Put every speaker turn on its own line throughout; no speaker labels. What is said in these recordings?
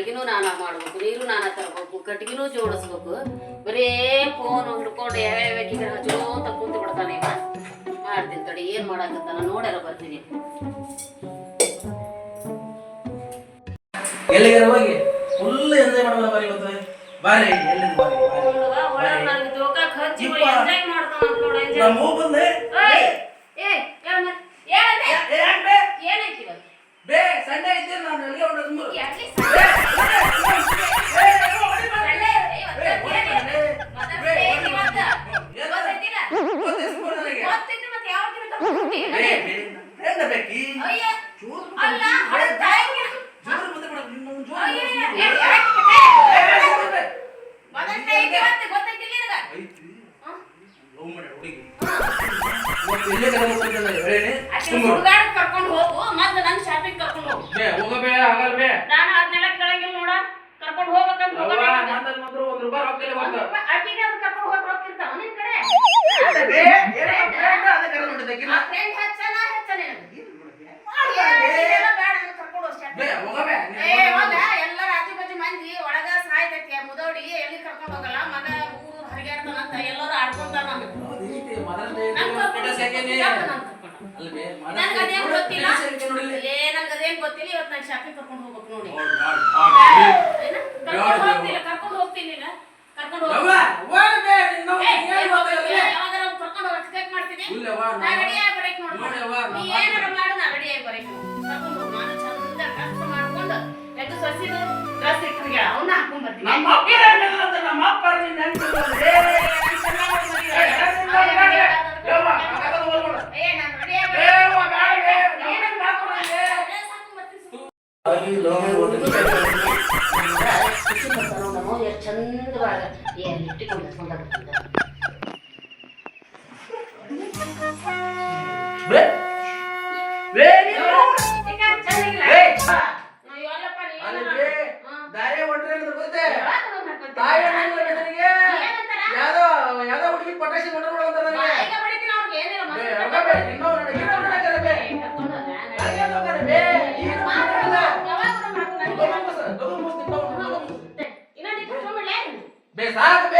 ಅಡಿಗೆನೂ ನಾನ ಮಾಡ್ಬೇಕು ನೀರು ನಾನ ತರಬೇಕು ಕಟ್ಟಿಗೆನೂ ಜೋಡಿಸ್ಬೇಕು. ಬರೇ ಫೋನ್ ಹುಡ್ಕೊಂಡು ಯಾವ್ಯಾವ ಜೋ ಅಂತ ಕುಂತು ಬಿಡ್ತಾನೆ ಇವ. ಮಾಡ್ತೀನಿ ತಡಿ ಏನು ಮಾಡಾಕತ್ತಾನ ನೋಡ್ಯಾರ ಬರ್ತೀನಿ.
ಬಾರಿ ಎಲ್ಲಿ ಫುಲ್ ಎಂಜಾಯ್ ಮಾಡೋಣ ಬಾರಿ ಇವತ್ತು. ಬಾರಿ ಎಲ್ಲಿಂದ ಬಾರಿ ಬಾರಿ
ಜೋಕಾಕ್ ಹಚ್ಚಿ ಎಂಜಾಯ್ ಮಾಡ್ತಾನ ನೋಡಿ ಎಂಜಾಯ್
ಕರ್ಕೊಂಡು
ಹೋಗು ಮೊದ್ಲು ನನ್ನ ಶಾಪಿಂಗ್ ಕರ್ಕೊಂಡು ಹೋಗು
ಹೋಗೋ ಬೇ,
ನಾನು ಕೇಳಂಗಿಲ್ಲ ಕರ್ಕೊಂಡು ಹೋಗ್ಬೇಕಂತ
ಹೋಗೋ ಅವ್ವ, ರೂಪಾಯಿ
ಅದು ಕರ್ಕೊಂಡು ಹೋಗಿ
ನಿನ್ ಕಡೆ
ಗೊತ್ತಿಲ್ಲ ಇವತ್ತು ನಾನು ಶಾಪಿಂಗ್ ಕರ್ಕೊಂಡು ಹೋಗ್ಬೇಕು ನೋಡಿ ಕರ್ಕೊಂಡು ಹೋಗ್ತೀನಿ ಕರ್ಕೊಂಡು
ನಮ್ಮ ಅಪ್ಪ ನಮ್ಮ ಅಪ್ಪ ಹೇಳಮ್ಮ
sanarme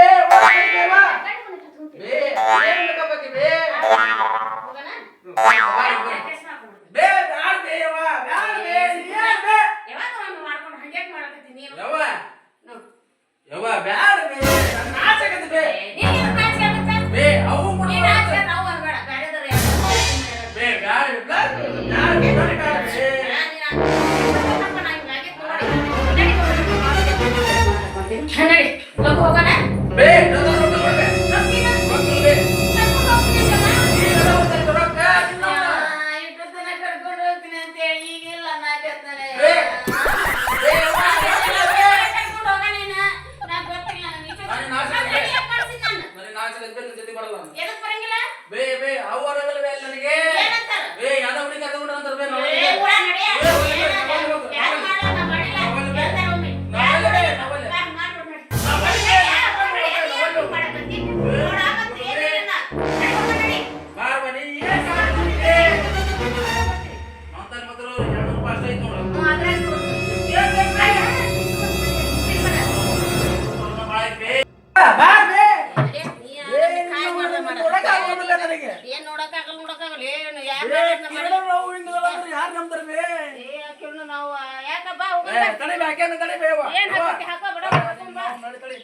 ತಡಿ
ಹಾಕೋ
ತಡಿ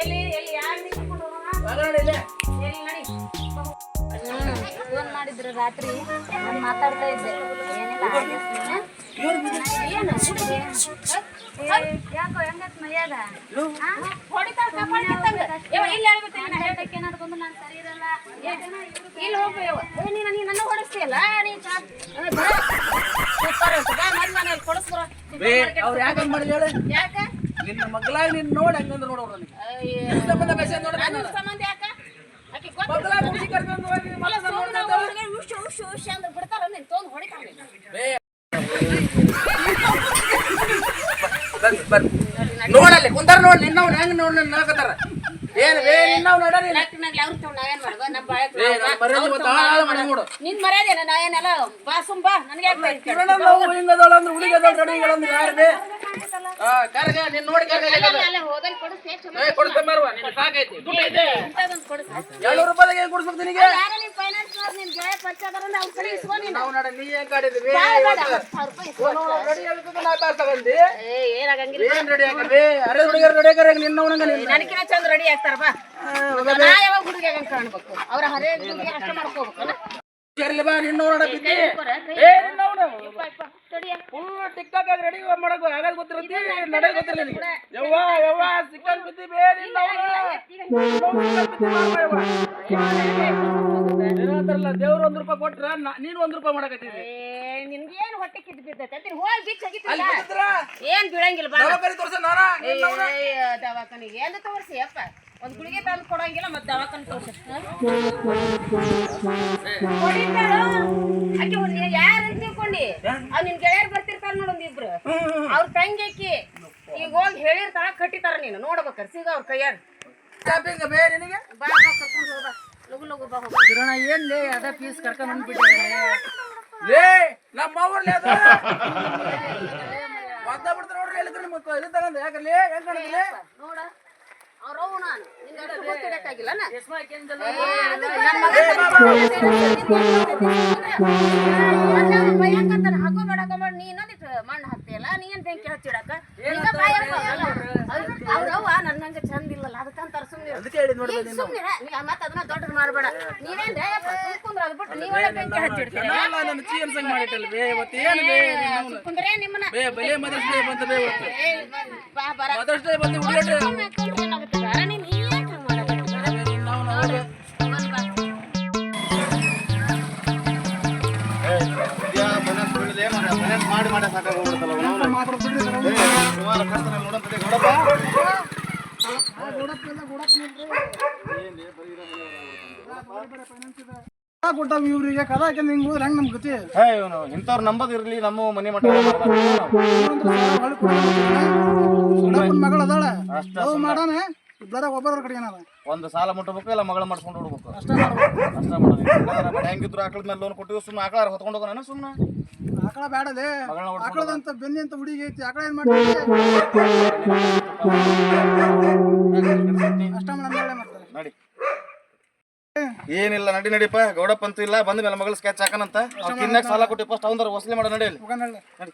ಎಲ್ಲಿ ಎಲ್ಲಿ ಯಾರು
ನಡಿ.
ಫೋನ್ ಮಾಡಿದ್ರು ರಾತ್ರಿ. ನಾನು ಮಾತಾಡ್ತಾ ಇದ್ದೆ. ಏನಿಲ್ಲ ಯಾಕೋ ಹೆಂಗತ್
ಮರ್ಯಾದ ಇಲ್ಲಿ ಹೇಳ್ಬೇಕು
ನಾನು ಹೇಳಕ್ಕೆ ಏನಾದ್ರು ಬಂದು
ಇಲ್ಲಿ ಹೋಗ್. ಏ ನೀನು ನೀನು ನನ್ನ ಹೊಡಿಸ್ತೀಯಲ್ಲ
ಅವ್ರು ಯಾಕಂದ್ ಮಾಡಿದ
ಯಾಕ
ನಿನ್ನ ಮಗಳಾಗಿ ನೀನು ನೋಡಿ ಹಂಗಂದ್ರೆ ನೋಡೋರು ನನಗೆ ಸಂಬಂಧ ಬೇಸರ ನೋಡಿ
ಸಂಬಂಧ ಯಾಕ
ಮಗಳ ಮುಗಿಸಿ ಕರ್ಕೊಂಡು ಹೋಗಿ
ಅಂದ್ರೆ ಬಿಡ್ತಾರ ನೀನು ತೊಂದು
ಹೊಡಿತಾಳೆ ಬರ್ರಿ ನೋಡಲ್ಲಿ ಕುಂತಾರ ನೋಡಿ ನಿನ್ನವ್ ಹೆಂಗ್ ನೋಡಿ ನಾಕತ್ತಾರ ಏನ್ ಬೇ ನಾವು ನಡರಿ
ನಕ್ನಾಗ್ಲಿ ಅವ್ರ ತಗೊಂಡ್ ನಾವೇನ್ ಮಾಡ್ಬ ನಮ್ಮ ಬಾಳೆ
ಏ, ನನ್ ಮರ್ಯಾದೆ ಇವತ್ತು ಹಾಳ್ ಹಾಳ್ ಮಾಡಿ ನೋಡು.
ನಿನ್ ಮರ್ಯಾದೇನ ನಾ ಏನೆಲ್ಲ? ಬಾ ಸುಮ್ ಬಾ. ನನಗೆ?
ಕಿರಣ ನಾವು ಹಿಂಗದಳ ಅಂದ್ರೆ ಹುಡುಗದಳ ನಡಿಗಳಂದ್ರೆ ಯಾರು ಬೇ? ಕರ್ಗ ನೀನ್ ನೋಡಿ ಕರ್ಗ
ಅಲ್ಲ, ಅಲ್ಲ, ಹೋದಲ್ಲಿ ಕೊಡಿಸ್ತೀಯ, ಚಲೋ
ಏ ಕೊಡ್ತ ಮಾರುವ. ನಿನ್ ಸಾಕೈತಿ. ದುಡ್ಡು ಐತೆ.
ಇಂಥದ್ದೊಂದ್ ಕೊಡಿಸು.
ಎರಡ್ನೂರು ರೂಪಾಯಿಗೆ ಏನ್ ಕೊಡ್ಸ್ಬೇಕು ನಿನಗೆ?
ಯಾರೋ ನಿನ್ ಫೈನಾನ್ಸ್ ನಿನ್ ಗೆಳೆಯ ಪರಿಚಯ ಅದಾರಲ್ಲ, ಅವ್ರ್ ಕಡೆ ಇಸ್ಕೊ ನೀನು.
ನಾವು ನಡ ನೀ ಏನ್ ಕಾಡಿದ್ವಿ
ಬೇ, ಸಾವಿರ ರೂಪಾಯಿ ಇಸ್ಕೊ.
ನಾ ತಗೊಂಡಿ.
ಏ, ಏನಾಗಂಗಿಲ್ಲ.
ಏನ್ ರೆಡಿ ಆಗಬೇ ಅರೆ ಹುಡುಗರು ರೆಡಿ ನಿನ್ನವನಂಗ ನಿನ್ನ?
ನನಗಿನ್ನ ಚಂದ ರೆಡಿ ಆಗ್ತಾರ ಬಾ ನಾ ಯಾವಾಗ ಕಾಣ್ಬೇಕು? ಅವ್ರ ಹರೇ ಹುಡುಗಿ ಅಷ್ಟ ಮಾಡ್ಕೋಬೇಕಲ್ಲ
ಸೇರ್ಲಿ ಬಾ ನಿನ್ನವ್ ನೋಡ ಬಿದ್ದಿ.
ಕೈ ಹಿಡ್ಕೊರ, ಕೈ
ಏ.
ತಡಿಯ.
ಫುಲ್ ಆಗಿ ರೆಡಿ ಮಾಡಕ್ ಆಗಲ್ ಗೊತ್ತಿರತ್ತಿ ನಡೆ ಗೊತ್ತಿಲ್ಲ ನಿನಗೆ? ಯವ್ವ ಯವ್ವ ಸಿಕ್ಕಲ್ ಬಿದ್ದಿ ಬೇರೆ ಇಲ್ಲ. ಏನಂತಾರಲ್ಲ ದೇವ್ರ ಒಂದ್ ರೂಪಾಯಿ ಕೊಟ್ರ ನಾ- ನೀನ್ ಒಂದ್ ರೂಪಾಯಿ ಮಾಡಕತ್ತಿದ್ದೆ
ಏ, ನಿನ್ಗೇನ್ ಹೊಟ್ಟೆ ಕಿತ್ತು ಬಿದ್ದೈತೆ? ಹೋಗಿ ಬಿಚ್ಚ ಏನ್ ಬೀಳಂಗಿಲ್ಲ ಬಾ.
ದವಾಖಾನೆ ತೋರ್ಸ ನಾನ
ಏ, ದವಾಖಾನಿಗೆ. ಎಲ್ಲ ತೋರಿಸಿ ಅಪ್ಪ? ಒಂದ್ ಗುಳಿಗೆ ತಂದು ಕೊಡಂಗಿಲ್ಲ ಮತ್ತೆ ದವಾಖಾನೆ ತೋರಿಸಿ ಆಕೆ ಹುಡುಗಿ ಯಾರು ಅಂತ ತಿಳ್ಕೊಂಡಿ? ಅವ್ ನಿನ್ ಗೆಳೆಯರ್ ಬರ್ತಿರ್ತಾರ ನೋಡು ಒಂದ್ ಇಬ್ರು. ಅವ್ರ ತಂಗಿ ಆಕಿ ಈಗ ಹೋಗಿ ಹೇಳಿರ್ತಾಳ ಕಟ್ಟಿತಾರ ನೀನು. ನೋಡ್ಬೇಕಾರ ಸಿಗ ಅವ್ರ ಕೈಯಾಗ.
ಬೇರೆ ನಿನಗೆ?
ಬಾ ಬಾ ಕರ್ಕೊಂಡು ಹೋಗ ಲಗು ಲಗು ಬಾ ಹೋಗ.
ಕಿರಣ ಏನ್ ಲೇ ಅದ ಪೀಸ್ ಕರ್ಕೊಂಡ್ ಬಂದ್ಬಿಟ್ಟಿದ್ದಾರೆ ಲೇ ನಮ್ಮ ಅವ್ರಲ್ಲೇ ಅದ ಒದ್ದ ಬಿಡ್ತಾರ ನೋಡ್ರಿ ಹೇಳಿದ್ರೆ ತಗೊಂಡ್? ಯಾಕಲ್ಲಿ ಹೆಂಗ್
ನೋಡ. ನಿಮ್ಮನ್ನ.
ಬೇ ಬಲೆ ಮದರ್ಸ್ ಡೇ ಬಂತ ಬೇ ಇವತ್ತು.
ಏ, ಬಾ ಬರ
ಮದರ್ಸ್ ಡೇ ಬಂದು ಹುಡುಗರು
ನೀನ್ ಏನ್ ಮಾಡಕತ್ತಿ
ನಿನ್ನವ್ನ ಅವ್ರು.
ಮಾಡಿ ಮಾಡಿ ಸಾಕಾಗೋಗ್ಬಿಡ್ತಲ್ಲ ಸುಮಾರು ಕಷ್ಟ ನೋಡಂತದೆ ಗೌಡಪ್ಪ
ಕೊಟ್ಟಾವ ಇವ್ರಿಗೆ ಕದ ಹಾಕ್ಯಂಡ್ ಹಿಂಗ್ ಹೋದ್ರೆ ಹೆಂಗ್ ನಮ್ ಗತಿ
ಹೇ ಇವನು ಇಂಥವ್ರು ನಂಬದ್ ಇರ್ಲಿ ನಮ್ಮ ಮನೆ ಮಠ
ದೊಡ್ಡಪ್ಪನ್ ಮಗಳ ಅದಾಳ
ಅಷ್ಟ
ಅವ್ ಮಾಡಾನ ಇಬ್ಬರ ಒಬ್ಬರ ಕಡೆ ಏನದ
ಒಂದು ಸಾಲ ಮುಟ್ಟಬೇಕು ಇಲ್ಲ ಮಗಳ ಮಾಡ್ಸ್ಕೊಂಡು ಹೋಗ್ಬೇಕು.
ಅಷ್ಟೇ
ಮಾಡೋದು. ಹೆಂಗಿದ್ರು ಆಕಳ ಮೇಲೆ ಲೋನ್ ಕೊಟ್ಟಿವಿ ಸುಮ್ಮನೆ ಆಕಳ ಹೊತ್ಕೊಂಡು ಹೋಗೋಣ ಸುಮ್ಮನೆ
ಆಕಳ ಬೇಡದೆ ಆಕಳದಂತ ಬೆನ್ನಿ ಅಂತ ಹುಡುಗಿ ಐತಿ ಆಕಳ ಏನ್ ಮಾಡ್ತೀವಿ ಅಷ್ಟ
ನಡಿ. ಏನಿಲ್ಲ ನಡಿ ನಡಿಪ್ಪ ಗೌಡಪ್ಪ ಅಂತ ಇಲ್ಲ ಬಂದ ಮೇಲೆ ಮಗಳ ಸ್ಕೆಚ್ ಹಾಕನಂತ. ಅವ್ನ್ ತಿನ್ನಕ್ ಸಾಲ ಕೊಟ್ಟಿ ಫಸ್ಟ್ ಅವಂದ್ರ ವಸೂಲಿ ಮಾಡೋ
ಹೇಳಿ
ನಡಿ.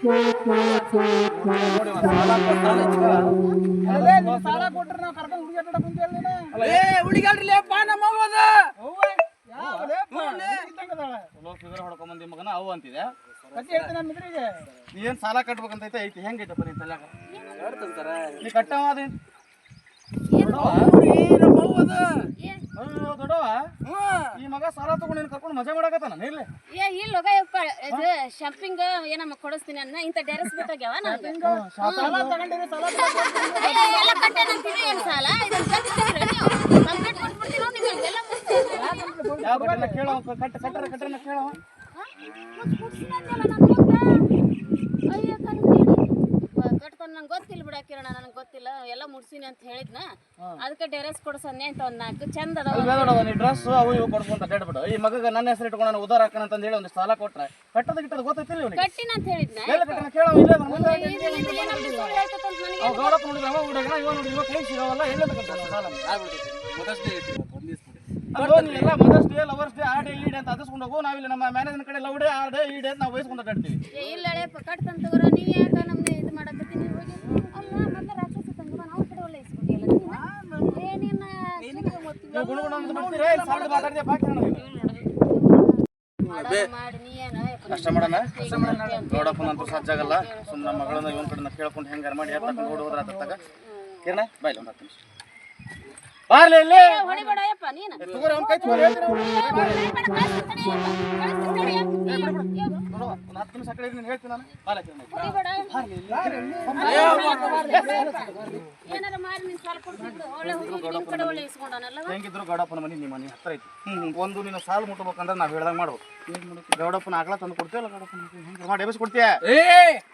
ನಮ್ಮ.
ಚಲೋ ಫಿಗರ್ ಹೊಡ್ಕೊಂಬಂದಿ ಮಗನ ಅವು ಅಂತಿದೆ ಏನ್ ಸಾಲ ಕಟ್ಬೇಕಂತ ಐತೆ ಐತಿ ಹೆಂಗೈತಪ್ಪ ನೀನ್ ತಲ್ಯಾಗ ನೀ ಕಟ್ಟವ ಈ ಮಗ ಸಾಲ ತಗೊಂಡು ನೀನು ಕರ್ಕೊಂಡು ಮಜಾ ಮಾಡಕತ್ತಾನ ಇಲ್ಲಿ
ಏ ಇಲ್ಲ ಹೋಗ ಯಪ್ಪ ಇದು ಶಾಪಿಂಗ್ ಏನಮ್ಮ ಕೊಡಿಸ್ತೀನಿ ಅನ್ನ ಇಂಥ ಡ್ಯಾರೆಸ್ ಬೇಕಾಗ್ಯಾವ ಏನ್ ಸಾಲ ಇದನ್ನ ಕಟ್ಟಿಸ್ತೀರ ನೀವು ನೋಡಿ
ಕಟ್ಟ ಕಟ್ಟರ
ಹಾ? ಮತ್ತ್ ಮುಗ್ಸಿನಂದ್ಯಲ್ಲ ಅಯ್ಯೋ. ಕಟ್ಕೊಂಡ್ ನಂಗೆ ಗೊತ್ತಿಲ್ಲ ಬಿಡ ಕಿರಣ ನನಗೆ ಗೊತ್ತಿಲ್ಲ. ಎಲ್ಲ ಮುಡ್ಸೀನಿ ಅಂತ ಹೇಳಿದ್ನ. ಅದಕ್ಕೆ ಡ್ರೆಸ್ ಕೊಡ್ಸನ್ನೆ ಅಂತ ಒಂದು ನಾಲ್ಕು. ಚಂದ ಅದಾವ
ನೀ ಡ್ರೆಸ್ ಅವು ಇವು ಕೊಡ್ಕೊಂತ ಅಡ್ಡಾಡ್ಬಿಡು ಈ ಮಗಗ ನನ್ನ ಹೆಸರು ಇಟ್ಕೊಂಡು ನಾನು ಉದಾರ ಹಾಕೋಣ ಅಂತ ಹೇಳಿ ಒಂದು ಸಾಲ ಕೊಟ್ರೆ. ಕಟ್ಟದ ಗಿಟ್ಟದ ಗೊತ್ತೈತಿಲ್ಲ ಇವನಿಗೆ?
ಕಟ್ಟಿನ ಅಂತ ಹೇಳಿದ್ನ?
ಎಲ್ಲ ಕಟ್ಟನ? ಕೇಳೋ ಇಲ್ಲ ನನ್ನ ಮುಂದೆ ಅವ ಗೌಡಪ್ಪ ನೋಡಿದ್ರೆ ಅವ ಹುಡುಗನ ಇವ ನೋಡಿ ಇವ ಕೈ ಸಿಗವಲ್ಲ ಎಲ್ಲದ ಕಟ್ಟಾನ ಸಾಲ?
ಐತಿ.
ಅಲ್ಲೋ ನೀ ಎಲ್ಲ ಲವರ್ಸ್ ಡೇ ಆ ಡೇ ಈ ಡೇ ಅಂತ ಅದಸ್ಕೊಂಡು ಹೋಗು. ನಾವಿಲ್ಲಿ ನಮ್ಮ ಮ್ಯಾನೇಜರ್ ಕಡೆ ಲೌಡೆ ಡೇ ಆ ಡೇ ಅಂತ ನಾವು ವಹಿಸ್ಕೊಂಡು ಅಡ್ಡಾಡ್ತೀವಿ
ಏ, ಇಲ್ಲ ನೀ ಯಾಕ ನಮ್ಗೆ ಇದು ಮಾಡಕತ್ತೀನಿ ಹೋಗಿ. ಅಲ್ಲ ರಾಕ್ಷಸ ನಾವು ಕಡೆ ಒಳ್ಳೆ ಇಸ್ಬಿಟ್ಟಿಯಲ್ಲ ನೀನು? ಏ ನಿನ್ನ
ನೀವು ಗುಣ ಗುಣ ಅಂತ ಮಾಡ್ತೀರಾ? ಇಲ್ಲಿ ಸಾಲ ಮಾತಾಡ್ದೆ ಬಾಕಿ ನನಗೆ
ಮಾಡಿ ನೀ ಏನು?
ಕಷ್ಟ ಮಾಡೋಣ. ಗೌಡಪ್ಪನ ಅಂತೂ ಸಜ್ಜಾಗಲ್ಲ ಸುಮ್ಮನೆ ಮಗಳನ್ನ ಇವನ್ ಕಡೆ ಕೇಳ್ಕೊಂಡು ಹೆಂಗಾರ ಮಾಡಿ ಎತ್ತ ನೋಡಿ ಹೋದ್ರ ಕಿರಣ ಬಾಯ್ಲಿ ಮತ್ತೆ ಬಾರ್ಲಿ
ನೀನು
ತಗೋರಿ ಅವ್ನ ಕೈ ತಗೋರಿ ಹತ್ತು ನೀನು ಹೇಳ್ತೀನಿ
ಏನಾರ ಸಾಲ ಕೊಡ್ತಿದ್ರು ಒಳ್ಳೆ ಹುಡುಗ ನಿಮ್ ಕಡೆ ಒಳ್ಳೆ ಇಸ್ಕೊಂಡಾನಲ್ಲ
ಹೆಂಗಿದ್ರು ಗೌಡಪ್ಪನ ಮನೆ ನಿಮ್ಮ ಮನೆ ಹತ್ರ ಐತಿ ಹ್ಮ್ ಒಂದು ನೀನು ಸಾಲ ಮುಟ್ಟಬೇಕಂದ್ರೆ ನಾವು ಹೇಳ್ದಂಗೆ ಮಾಡು ಗೌಡಪ್ಪನ ಆಕಳ ತಂದು ಕೊಡ್ತೀವಲ್ಲ ಗೌಡಪ್ಪನ ಹಿಂಗೆ ಮಾಡಿ ಎಬ್ಬಿಸಿ ಕೊಡ್ತೀಯ
ಏ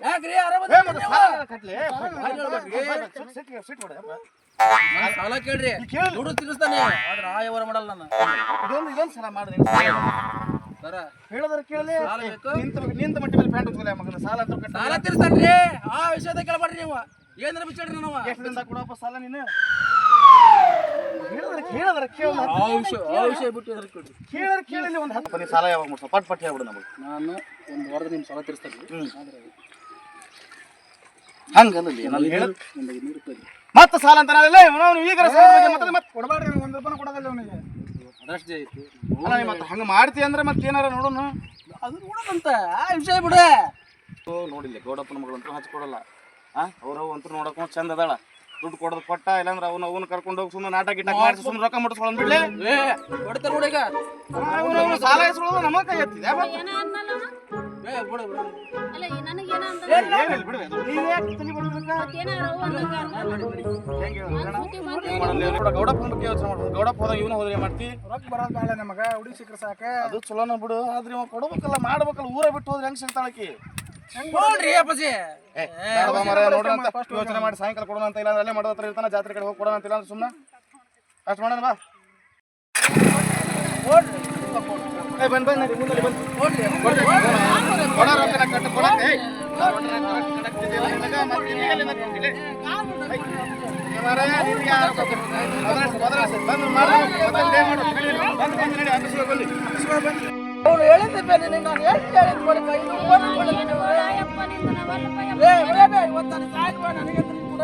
ಯಾಕ್ರಿ ಆರಾಮ
ಏ, ಮತ್ತೆ ಸಾಲ ಕಟ್ಲಿ ಸಿಟ್ ಸಿಟ್ ಹೊಡೆ ಅಪ್ಪ.
ಸಾಲ ಕೇಳ್ರಿ.
ಕೇಳು.
ದುಡ್ಡು ತಿನ್ನಿಸ್ತಾನೆ ಆದ್ರೆ ಆ ವ್ಯವಹಾರ ಮಾಡಲ್ಲ ನಾನು.
ಇದೊಂದು ಇದೊಂದು ಸಲ ಮಾಡಿ ನೀನು
ಸರ.
ಹೇಳಿದ್ರೆ ಕೇಳಲಿ
ಸಾಲ ಬೇಕು?
ನಿಂತ ನಿಂತ ಮಟ್ಟ ಮೇಲೆ ಪ್ಯಾಂಟ್ ಹೋಗ್ತದೆ ಮಗನ. ಸಾಲ ಅಂತ ಕಟ್ಟ
ಸಾಲ ತೀರ್ಸ್ತಾನ್ರಿ ಆ ವಿಷಯದ ಕೇಳ್ಬೇಡ್ರಿ ನೀವು. ಏನಾರ ಬಿಚ್ಚಾಡ್ರಿ ನಾವು
ಎಷ್ಟು ದಿನದ ಕೊಡಪ್ಪ ಸಾಲ ನೀನು? ಹೇಳಿದ್ರೆ ಕೇಳಿದ್ರೆ ಕೇಳ.
ಆ ವಿಷಯ ಆ ವಿಷಯ ಬಿಟ್ಟು ಎದ್ರ ಕೇಳ್ರಿ
ಕೇಳಿದ್ರೆ ಕೇಳಲಿ ಒಂದು ಹತ್ತು ಬನ್ನಿ ಸಾಲ ಯಾವಾಗ ಮುಟ್ಸ? ಪಟ್ ಪಟ್ ಹೇಳ್ಬಿಡು ನಮಗೆ.
ನಾನು ಒಂದು ವಾರದ ನಿಮ್ಮ ಸಾಲ ತೀರಿಸ್ತಾನೆ
ಹ್ಮ್. ಹಂಗಲ್ಲ ನಾನು ಹೇಳ
ಒಂದು ಐನೂರು ರೂಪಾಯಿ.
ಮತ್ತೆ ಸಾಲ ಅಂತ ಅವನು ಈಗ ಮತ್ತೆ ಮತ್ತೆ
ಕೊಡಬೇಡ್ರಿ ಒಂದು ರೂಪಾಯಿ ಕೊಡೋದಿಲ್ಲ ಅವನಿಗೆ.
ಅದಷ್ಟು ಐತಿ
ಅಲ್ಲ ನೀ ಮತ್ತೆ ಹಂಗೆ ಮಾಡ್ತಿ ಅಂದ್ರೆ ಮತ್ತೆ ಏನಾರ ನೋಡೋಣ
ಅದು ನೋಡೋದಂತ ಆ ವಿಷಯ ಬಿಡು.
ನೋಡಿಲ್ಲ ಗೌಡಪ್ಪನ ಮಗಳು ಅಂತೂ ಹಚ್ಕೊಡಲ್ಲ ಆ ಅವ್ರವ್ ಅಂತೂ ನೋಡಕ್ಕೆ ಚಂದ ಅದಾಳ. ದುಡ್ಡು ಕೊಡೋದು ಕೊಟ್ಟ ಇಲ್ಲಾಂದ್ರೆ ಅವನು ಅವನು ಕರ್ಕೊಂಡು ಹೋಗಿ ಸುಮ್ಮನೆ ನಾಟಕ ಗಿಟ್ಟ ಮಾಡಿಸಿ ಸುಮ್ಮನೆ ರೊಕ್ಕ ಮುಟ್ಟಿಸ್ಕೊಳ್ಳೋದು ಬಿಡ್ಲಿ
ಕೊಡ್ತಾರೆ ಕೊಡ್ತಾರ ನೋಡಿ
ಅವನು ಅವನು ಸಾಲ ಹೆಸರು ನಮ್ಮ ಕೈ ಎತ್ತಿದೆ
ಅಲ್ಲ
ಗೌಡಪ್ಪನ ಬಗ್ಗೆ ಯೋಚನೆ ಮಾಡ್ಬೋದು ಗೌಡಪ್ಪ ಹೋದಾಗ ಇವನು ಹೋದ್ರೆ ಮಾಡ್ತಿ.
ರೊಕ್ಕ ಬರೋದು ಬೇಡ ನಮಗ ಹುಡುಗಿ ಸಿಕ್ಕರೆ ಸಾಕ.
ಅದು ಚಲೋನ ಬಿಡು. ಆದ್ರೆ ಇವ ಕೊಡ್ಬೇಕಲ್ಲ ಮಾಡ್ಬೇಕಲ್ಲ ಊರ ಬಿಟ್ಟು ಹೋದ್ರೆ ಹೆಂಗ್ ಸಿಗ್ತಾಳಕಿ
ನೋಡ್ರಿ ಅಪ್ಪಾಜಿ
ಅಂತ ಯೋಚನೆ ಮಾಡಿ. ಸಾಯಂಕಾಲ ಕೊಡೋಣ ಅಂತ ಇಲ್ಲ ಅಂದ್ರೆ ಅಲ್ಲೇ ಮಾಡೋದ್ರ ಇರ್ತಾನ ಜಾತ್ರೆ ಕಡೆ ಹೋಗಿ ಕೊಡೋಣ ಅಂತ ಇಲ್ಲ ಅಂದ್ರೆ ಸುಮ್ಮನೆ ಅಷ್ಟು ಮಾಡೋಣ ಬಾ. ಬಂದ್ ಬಂದ್ ನಡಿ, ಮುಂದೆ ಕೊಡ ಕಟ್ಟು ಕೊಡಕ್ಕೆ.
ಅವ್ನು ಹೇಳಿದ್ದೆ ಬೇರೆ ನಾನು ಎಷ್ಟು ಹೇಳಿದ್ ಬಳಿಕ ಇದು ನನಗೆ ಕೂಡ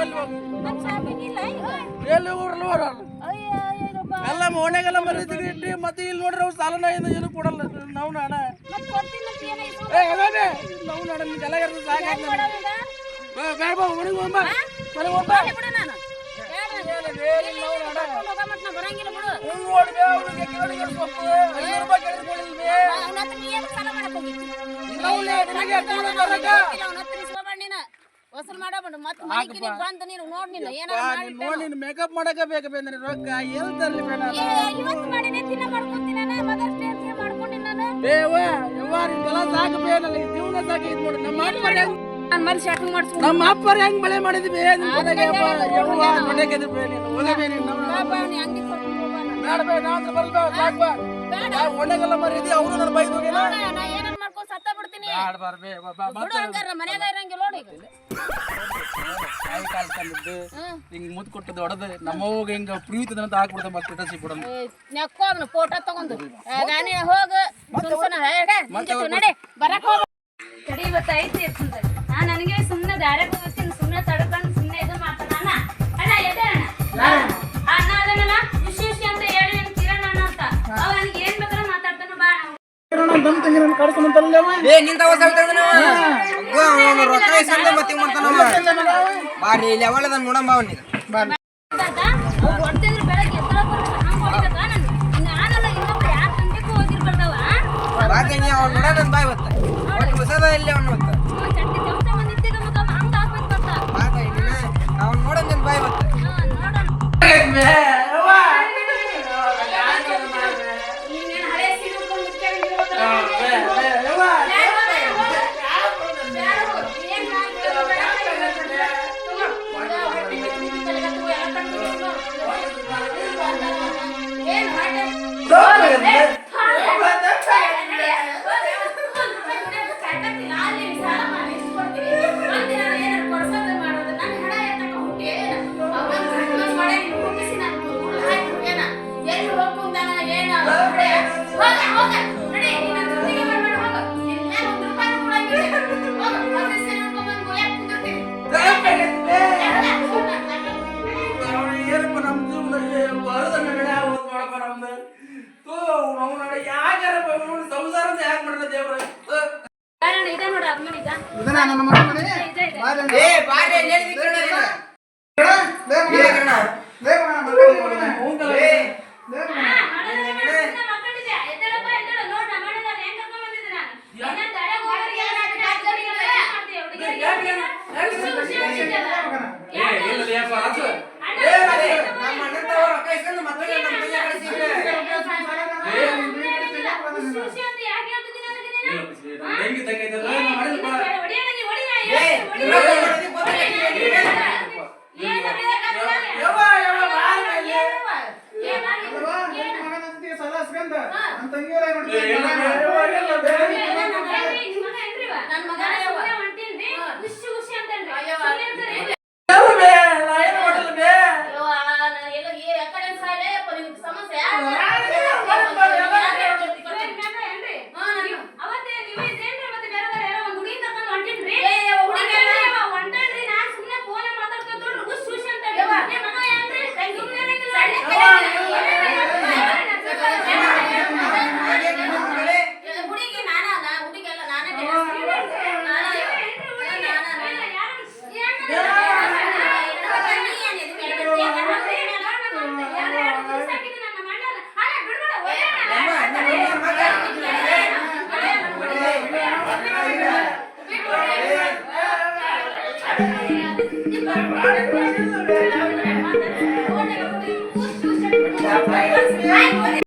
ಎಲ್ಲಿ ಹೋಗಿ.
ನನ್ ಶಾಪಿಂಗ್ ಇಲ್ಲ ಈಗ.
ಎಲ್ಲಿ ಊರ್ಲಿ ಹೋರಲ್ಲ
ಅಯ್ಯ, ಅಯ್ಯಪ್ಪ.
ಎಲ್ಲ ಮೋನೆಗೆಲ್ಲ ಮರೀತಿಗೆ ಇಟ್ಟಿ ಮತ್ತೆ ಇಲ್ಲಿ ನೋಡ್ರಿ ಅವ್ರು ಸಾಲನ ಏನು ಏನು ಕೊಡಲ್ಲ. ನಾವು? ಏ ಅದೇ. ನಾವು ನಾಡ ನಿಮ್ಗೆ ಎಲ್ಲ ಇರ್ತದೆ ಸಾಕಾಗ್ತದೆ
ಕೊಡೋದಿಲ್ಲ?
ಬೇಡ ಬಾ ಮನೆಗೆ ಹೋಗ್ಬ ಮನೆಗೆ ಹೋಗ್ಬ
ಬರಂಗಿಲ್ಲ ಬಿಡು. ವಸೂಲ್ ಮಾಡಬೇಡ ಮತ್ತೆ ಮನೆಗೆ ನೀನ್ ಬಂದು ನೀನು ನೋಡಿ ನೀನು ಏನಾರ
ನೋಡಿ ನಿನ್ನ ಮೇಕಪ್ ಮಾಡಕ ಬೇಕು ಬೇಂದ್ರೆ ರೊಕ್ಕ ಎಲ್ಲಿ ತರಲಿ ಬೇಡ
ಇವತ್ತು ಮಾಡಿದೆ ದಿನ ಮಾಡ್ಕೊಂತೀನಿ ನಾನು ಮದರ್ಸ್ ಡೇ ಅಂತ ಮಾಡ್ಕೊಂಡಿನಿ ನಾನು.
ಬೇವ ಯವ್ವ ನಿಂಗೆಲ್ಲ ಸಾಕು ಬೇ ನನಗೆ ಜೀವನ ಸಾಕು ಇದು ನೋಡಿ. ನಮ್ಮ ಅಪ್ಪರ ಹೆಂಗ್
ನಾನು ಮರಿ ಶಾಪಿಂಗ್ ಮಾಡಿಸ್ಕೊಂಡು
ನಮ್ಮ ಅಪ್ಪರ ಹೆಂಗ್ ಮಳೆ ಮಾಡಿದ್ವಿ ನಿಮ್ ಮನೆಗೆ ಯವ್ವ ಬೇ ನೀನು ಹೋಗಬೇ ನೀನು
ಬಾಬಾ ನೀ ಅಂಗಡಿ ಕೊಟ್ಟು
ಸಾಕು ಬಾ. ಒಣಗೆಲ್ಲ ಅವರು ನನ್ನ ಬೈದು ಹೋಗಿಲ್ಲ?
ನೋಡ, ನಾ ಏನಾರ ಮಾಡ್ಕೊಂಡು ಸತ್ತ ಬಿಡ್ತೀನಿ.
ಬೇಡ
ಹಂಗಾರ ಮನ್ಯಾಗ ಇರಂಗಿಲ್ಲ ನೋಡಿ
ಕಾಯಿ. ಹಿಂಗ್ ಮುದ್ದು ಕೊಟ್ಟದ್ದು ಹೊಡೆದು ನಮ್ಮವ್ಗ ಹಿಂಗ ಪ್ರೀತಿ ಅಂತ ಹಾಕ್ಬಿಡ್ದೆ ಮತ್ತೆ
ನೆಕ್ಕೋ ಅದನ್ನ ಫೋಟೋ ತಗೊಂಡು. ಗಾನಿ ಹೋಗ. ಸುಮ್ಸುನ ಹೇಳ ನಡಿ. ಬರಕ್ ಹೋಗ.
ತಡಿ ಇವತ್ತು ಐತಿ ಇರ್ತದೆ ನಾ ನನಗೆ ಸುಮ್ಮನೆ ಹೋಗ್ತೀನಿ ಸುಮ್ಮನೆ ತಡ್ಕೊಂಡು ಸುಮ್ಮನೆ ಇದು ಮಾಡ್ತಾನ ಅಣ್ಣ ಅಣ್ಣ ಎದೆ ಅಣ್ಣ. ಅಣ್ಣ ಅದನ್ನ ಖುಷಿ ಖುಷಿ ಅಂತ ಹೇಳಿ ನನ್ ಕಿರಣ್ ಅಣ್ಣ ಅಂತ. ಅವ ನನಗೆ ಏನ್ ಬೇಕಾದ್ರೆ ಮಾತಾಡ್ತಾನ ಬಾ. ಅಣ್ಣ.
ತಂಗಿ
ಏ ನಿಂತ ರೊಕ್ಕ ಇಸ್ಕೊಂಡೆ ಮತ್ತೆ ಹಿಂಗ್ ಮಾಡ್ತಾನವ ಬಾರಿ ಇಲ್ಲಿ ನೋಡಮ್ಮ ನೋಡಂಬ ಅವನಿಗೆ.
ತಾತ, ಅವ್ ಹೊಡ್ತಿದ್ರು ಬೆಳಗ್ಗೆ ಎತ್ತಲ ಬರ್ಬೇಕು ಹಂಗ್ ನಾನು ನಾನಲ್ಲ ಇನ್ನೊಬ್ರು ಯಾರ ತಂದೆಗೂ ಹೋಗಿರ್ಬಾರ್ದವ
ಬಾಕಂಗಿ ಅವ್ನು ನೋಡ ನನ್ ಬಾಯ್ ಹೊತ್ತ ಒಟ್ಟು ಹೊಸದ ಇಲ್ಲಿ ಅವನು
ಬರ್ತಾ
ಬಾಕ ಅವ್ನು ನೋಡೋಣ ಬಾಯ್ ಹೊತ್ತ
ನನ್ನ